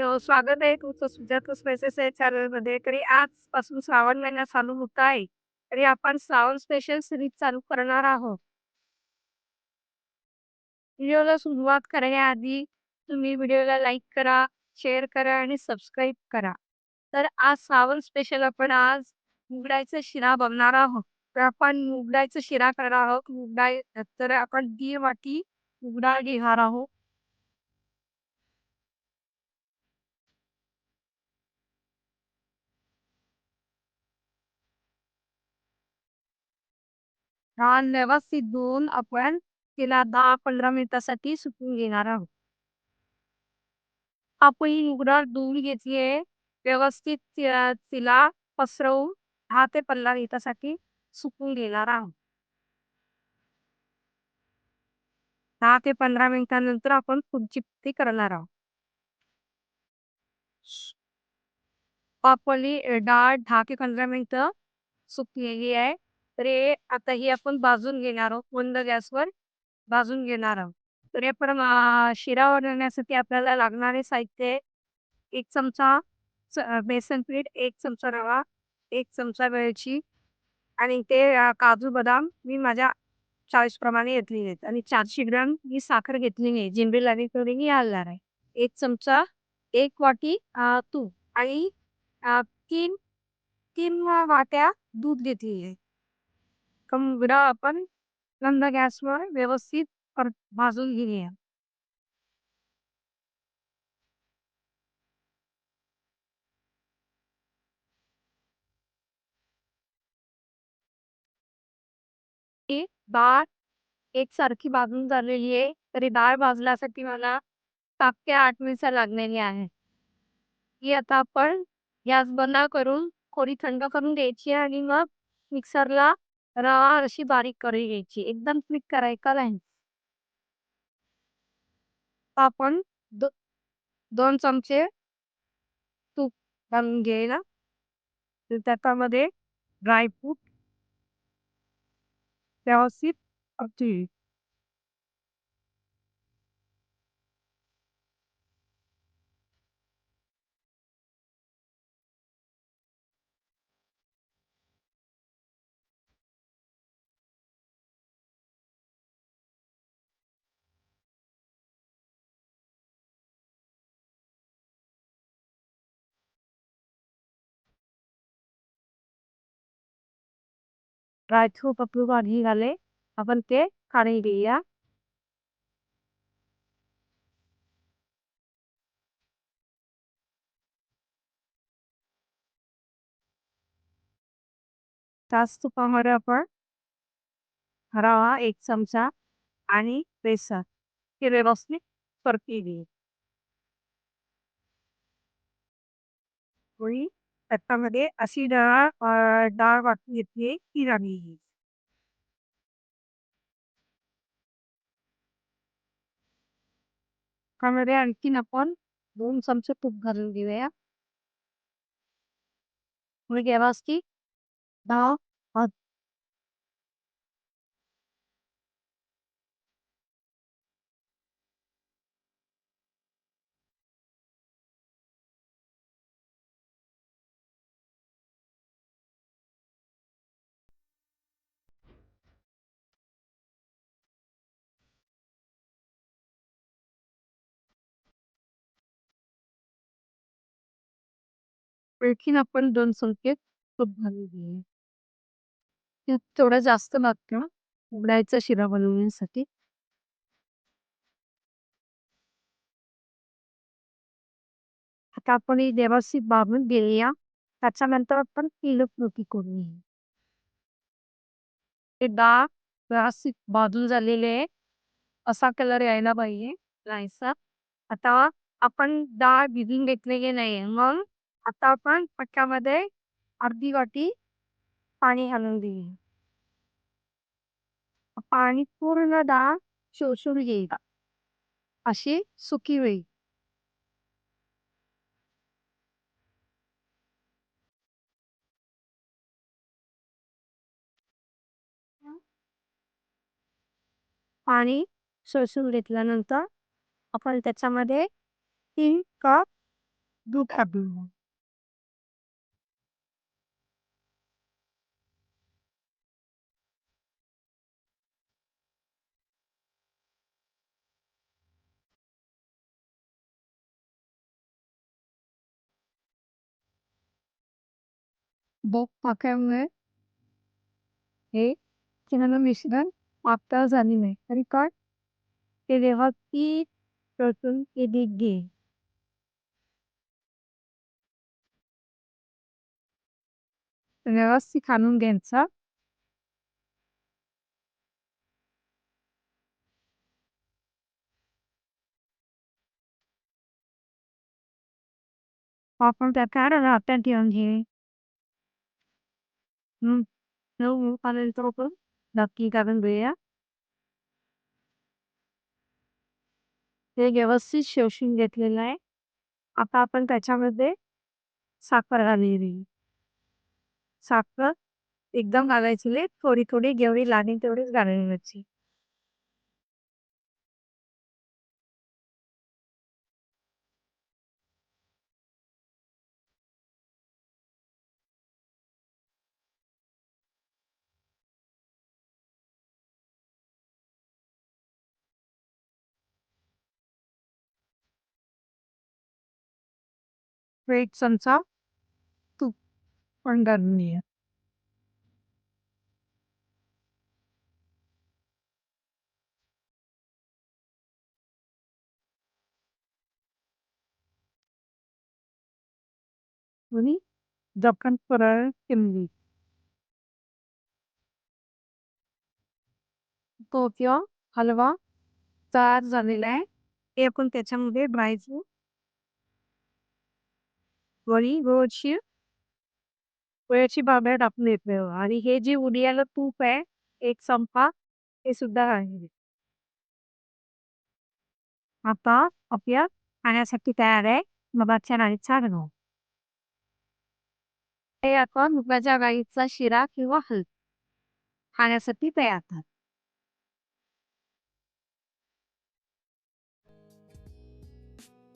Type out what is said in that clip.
स्वागत आहे तुमचं सुजाता स्पेसेस या चॅनलमध्ये. तरी आजपासून श्रावण महिना चालू होत आहे. तरी आपण श्रावण स्पेशल सिरीज चालू करणार आहोत. व्हिडिओला सुरुवात करण्याआधी तुम्ही व्हिडिओला लाईक करा, शेअर करा आणि सबस्क्राईब करा. तर आज श्रावण स्पेशल आपण आज मुगडायचा शिरा बनवणार आहोत. तर आपण मुगडाळीचा शिरा करणार आहोत. मुगडाळ तर आपण दीड वाटी मुगडाळ घेणार आहोत. छान व्यवस्थित धुवून आपण तिला 10-15 मिनिटासाठी सुकवून घेणार आहोत. आपण ही डाळ धुवून घेतली आहे. व्यवस्थित तिला पसरवून 10 ते 15 मिनिटासाठी सुकवून घेणार आहोत. 10 ते 15 मिनिटानंतर आपण पुढची कृती करणार आहोत. आपली डाळ 10 ते 15 मिनिटं सुकलेली आहे. तर हे आता ही आपण भाजून घेणार आहोत. मंद गॅसवर भाजून घेणार आहोत. तर हे पण शिरा बनवण्यासाठी आपल्याला लागणारे साहित्य एक चमचा बेसन पीठ, एक चमचा रवा, एक चमचा वेलची आणि ते काजू, बदाम मी माझ्या चॉईसप्रमाणे घेतलेले आहेत आणि चारशे ग्रॅम मी साखर घेतलेली आहे. जिंबील आणि थोडी मी घालणार आहे. एक चमचा, एक वाटी तूप आणि तीन तीन वाट्या दूध घेतलेली आहे. डाळ आपण मंद गॅसवर व्यवस्थित पर भाजून घेऊया. ही डाळ एकसारखी भाजून झालेली आहे. तर डाळ भाजण्यासाठी मला 7 8 मिनिटं लागलेली आहे. ही आता आपण गॅस बंद करून थोडी थंड करून घ्यायची आणि मग मिक्सरला रवा अशी बारीक करून घ्यायची. एकदम बारीक करायचं नाही. आपण दो 2 चमचे तूप घालून घ्यायला. तर त्याच्यामध्ये ड्रायफ्रूट व्यवस्थित परतून ड्रायफ्रूट आपलं भाजी आपण ते काढून घेऊया. त्याच तुपामध्ये आपण रवा एक चमचा आणि बेसन हे व्यवस्थित परतून घेऊ. पोळी त्याच्यामध्ये अशी डाळ अ, डाळ वाटून घेतली आहे ती घालून घ्यायची. त्यामध्ये आणखीन आपण 2 चमचे तूप घालून घेऊया. मग व्यवस्थित डाळ भाज आणखीन आपण 2 संकेत तूप घालून घेऊया. जास्त लागतो उघडायचा शिरा बनवण्यासाठी. आता आपण ही व्यवस्थित भाजून घेऊया. त्याच्यानंतर आपण कृती करूया. हे डाळ व्यवस्थित भाजून झालेली आहे. असा कलर यायला पाहिजे नाहीसा. आता आपण डाळ भिजून घेतलेली नाहीये. मग आता आपण त्याच्यामध्ये अर्धी वाटी पाणी घालून देऊ पाणी पूर्ण डाळ शोषून घेईल. अशी सुकी होईल. पाणी शोषून घेतल्यानंतर आपण त्याच्यामध्ये तीन कप दूध टाकलं बघ टाकल्यामुळे हे चिनानं मिश्रण पातळ झाली नाही तरी काय ते व्यवस्थित परतून केली घे व्यवस्थित खाणून घ्यायचा आपण हम्म नऊ तर आपण नक्की कारण घेऊया ते व्यवस्थित शोषून घेतलेलं आहे आता आपण त्याच्यामध्ये साखर घालेली साखर एकदम घालायची नाही थोडी थोडी जेवढी लागेल तेवढीच घालायची एक चमचा तूप पण घालून घ्या आणि जपण फराळ केली तो किंवा हलवा तयार झालेला आहे ते आपण त्याच्यामध्ये ड्रायफ्रूट वरी गोडशी वयाची बाब्या टाकून येते आणि हे जे उडियाला तूप आहे एक संपा हे सुद्धा आहे. आता आपल्या खाण्यासाठी तयार आहे मगाच्या राईचा बनव हे आपण मुगाच्या गाईचा शिरा किंवा हल खाण्यासाठी तयार